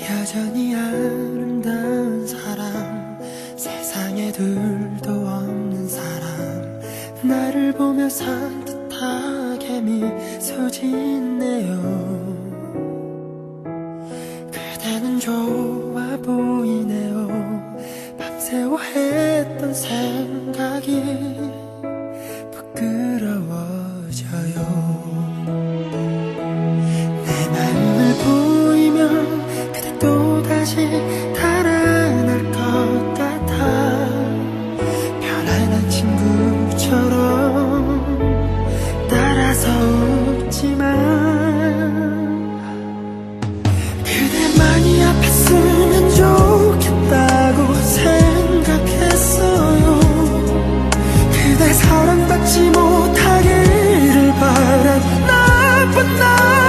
여전히 아름다운 사람 세상에 둘도 없는 사람. 나를 보며 산뜻하게 미소 짓네요 그대는 좋아 보이네요. 밤새워 했던 생각이 잊지 못하기를 바란 나쁜 나